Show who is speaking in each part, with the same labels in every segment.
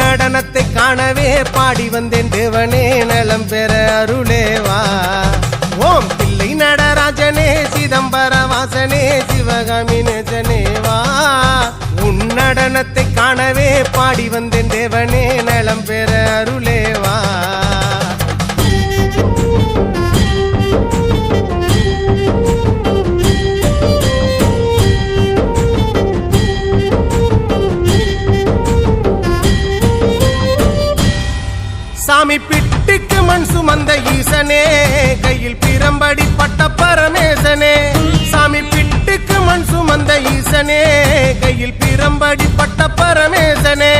Speaker 1: நடனத்தை காணவே பாடி வந்தேன் தேவனே நலம் பெற அருளேவா. ஓம் பிள்ளை நடராஜனே சிதம்பர வாசனே சிவகாமி நேசனேவா உன் நடனத்தை காணவே பாடி வந்தேன் தேவனே நலம் பெற அருளேவா. கையில் பிரம்படி பட்ட பரமேசனே.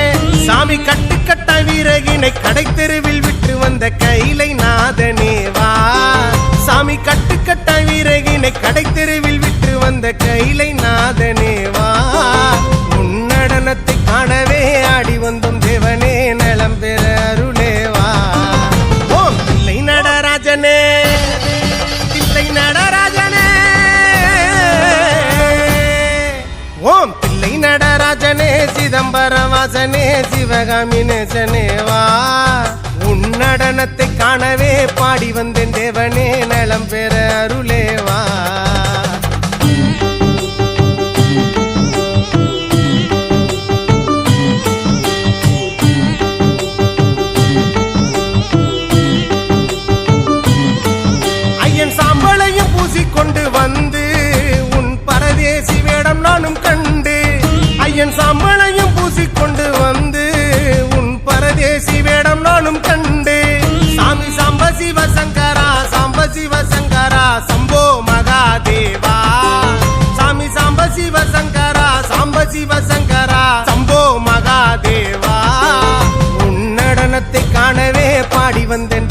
Speaker 1: சாமி கட்டுக்கட்ட வீரகினை கடை தெருவில் விட்டு வந்த கைலை நாதனே வா. சாமி கட்டுக்கட்ட வீரகினை கடை தெருவில் விட்டு வந்த கைலை நாதனே நடராஜனே சிதம்பர வாசனே சிவகாமி நேசனே வா. உன் நடனத்தை காணவே பாடி வந்தேன் தேவனே நலம் பெற அருளேவா ஐயன் சாம்பலையும் பூசிக்கொண்டு வந்து உன் பரதேசி வேடம் நானும் கண்டு ஐயன் சாம்பலையும் கொண்டு வந்து உன் பரதேசி வேடம் நானும் கண்டு சாமி சாம்ப சிவசங்கரா சாம்ப சிவசங்கரா சம்போ மகாதேவா. சாமி சாம்ப சிவசங்கரா சாம்ப சிவசங்கரா சம்போ மகாதேவா. உன் நடனத்தை காணவே பாடி வந்தேன்